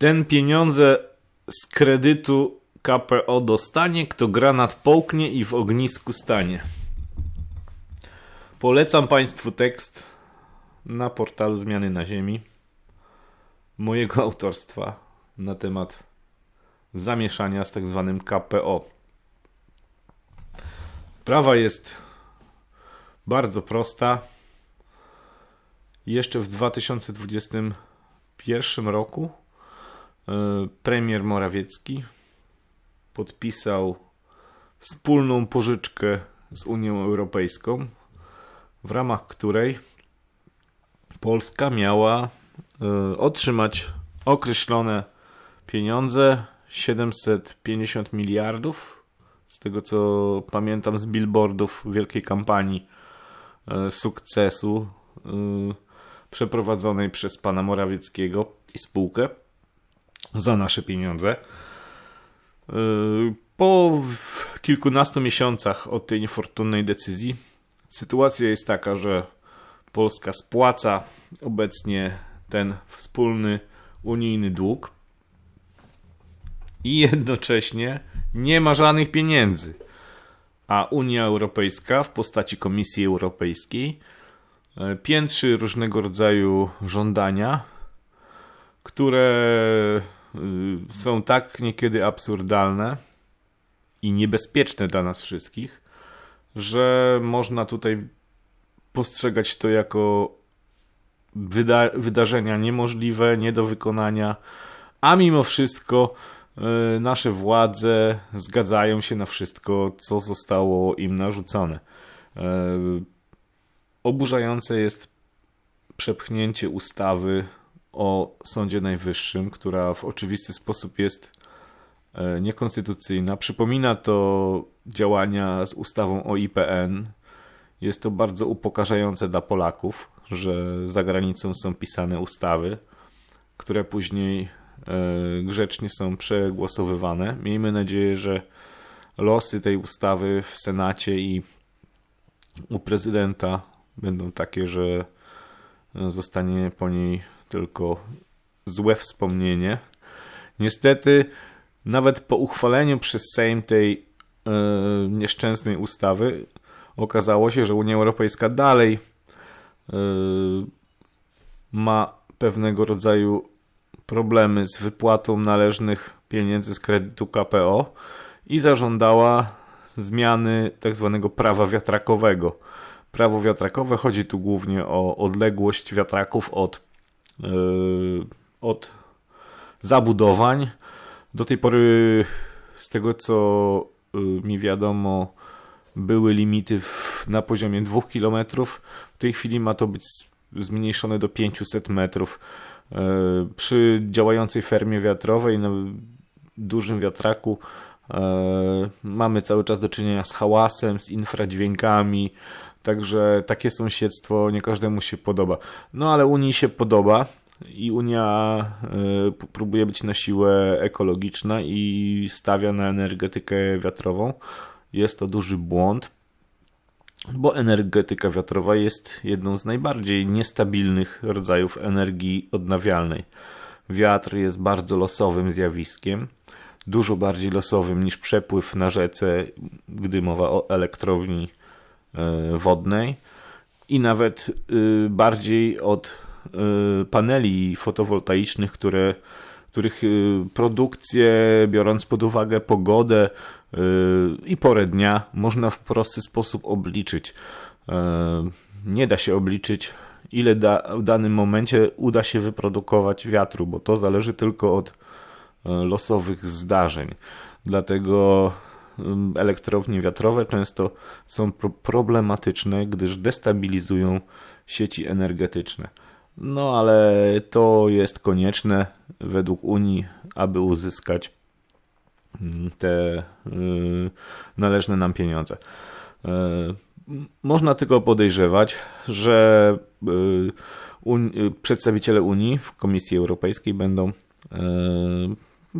Ten pieniądze z kredytu KPO dostanie, kto granat połknie i w ognisku stanie. Polecam Państwu tekst na portalu Zmiany na Ziemi mojego autorstwa na temat zamieszania z tak zwanym KPO. Sprawa jest bardzo prosta. Jeszcze w 2021 roku premier Morawiecki podpisał wspólną pożyczkę z Unią Europejską, w ramach której Polska miała e, otrzymać określone pieniądze 750 miliardów. Z tego co pamiętam z billboardów wielkiej kampanii e, sukcesu e, przeprowadzonej przez pana Morawieckiego i spółkę za nasze pieniądze. E, po kilkunastu miesiącach od tej niefortunnej decyzji sytuacja jest taka, że Polska spłaca obecnie ten wspólny unijny dług i jednocześnie nie ma żadnych pieniędzy. A Unia Europejska w postaci Komisji Europejskiej e, piętrzy różnego rodzaju żądania, które są tak niekiedy absurdalne i niebezpieczne dla nas wszystkich, że można tutaj postrzegać to jako wyda wydarzenia niemożliwe, nie do wykonania, a mimo wszystko y, nasze władze zgadzają się na wszystko, co zostało im narzucone. Y, oburzające jest przepchnięcie ustawy o Sądzie Najwyższym, która w oczywisty sposób jest y, niekonstytucyjna. Przypomina to działania z ustawą o IPN, jest to bardzo upokarzające dla Polaków, że za granicą są pisane ustawy, które później e, grzecznie są przegłosowywane. Miejmy nadzieję, że losy tej ustawy w Senacie i u prezydenta będą takie, że zostanie po niej tylko złe wspomnienie. Niestety, nawet po uchwaleniu przez Sejm tej e, nieszczęsnej ustawy, okazało się, że Unia Europejska dalej yy, ma pewnego rodzaju problemy z wypłatą należnych pieniędzy z kredytu KPO i zażądała zmiany tak zwanego prawa wiatrakowego. Prawo wiatrakowe chodzi tu głównie o odległość wiatraków od, od zabudowań. Do tej pory, z tego co yy, mi wiadomo, były limity w, na poziomie 2 km. W tej chwili ma to być zmniejszone do 500 metrów. E, przy działającej fermie wiatrowej na dużym wiatraku e, mamy cały czas do czynienia z hałasem, z infradźwiękami, także takie sąsiedztwo nie każdemu się podoba. No ale Unii się podoba i Unia e, próbuje być na siłę ekologiczna i stawia na energetykę wiatrową. Jest to duży błąd, bo energetyka wiatrowa jest jedną z najbardziej niestabilnych rodzajów energii odnawialnej. Wiatr jest bardzo losowym zjawiskiem, dużo bardziej losowym niż przepływ na rzece, gdy mowa o elektrowni wodnej i nawet e, bardziej od e, paneli fotowoltaicznych, które, których produkcję, biorąc pod uwagę pogodę, i porę dnia można w prosty sposób obliczyć. E, nie da się obliczyć, ile da, w danym momencie uda się wyprodukować wiatru, bo to zależy tylko od e, losowych zdarzeń. Dlatego elektrownie wiatrowe często są problematyczne, gdyż destabilizują sieci energetyczne. No ale to jest konieczne według Unii, aby uzyskać te y, należne nam pieniądze. Y, można tylko podejrzewać, że y, przedstawiciele Unii w Komisji Europejskiej będą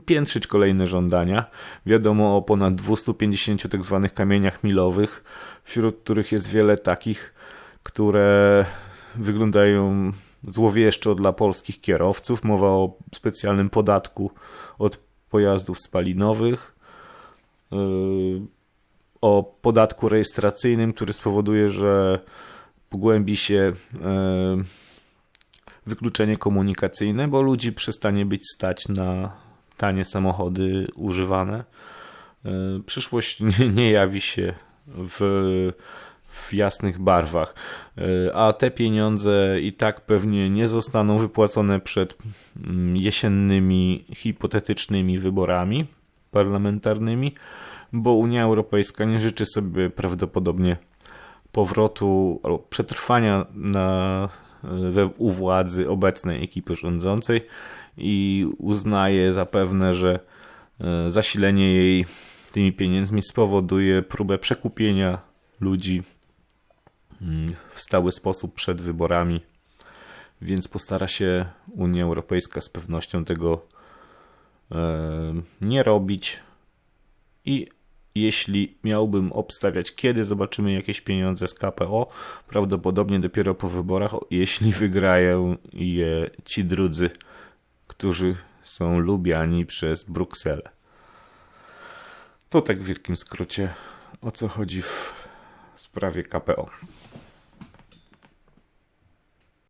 piętrzyć kolejne żądania. Wiadomo o ponad 250 tak zwanych kamieniach milowych, wśród których jest wiele takich, które wyglądają złowieszczo dla polskich kierowców. Mowa o specjalnym podatku od pojazdów spalinowych, yy, o podatku rejestracyjnym, który spowoduje, że pogłębi się yy, wykluczenie komunikacyjne, bo ludzi przestanie być stać na tanie samochody używane. Yy, przyszłość nie, nie jawi się w w jasnych barwach. E, a te pieniądze i tak pewnie nie zostaną wypłacone przed mm, jesiennymi hipotetycznymi wyborami parlamentarnymi, bo Unia Europejska nie życzy sobie prawdopodobnie powrotu albo przetrwania na, we, u władzy obecnej ekipy rządzącej i uznaje zapewne, że e, zasilenie jej tymi pieniędzmi spowoduje próbę przekupienia ludzi w stały sposób przed wyborami, więc postara się Unia Europejska z pewnością tego e, nie robić. I jeśli miałbym obstawiać, kiedy zobaczymy jakieś pieniądze z KPO, prawdopodobnie dopiero po wyborach, jeśli wygrają je ci drudzy, którzy są lubiani przez Brukselę. To tak w wielkim skrócie o co chodzi w sprawie KPO.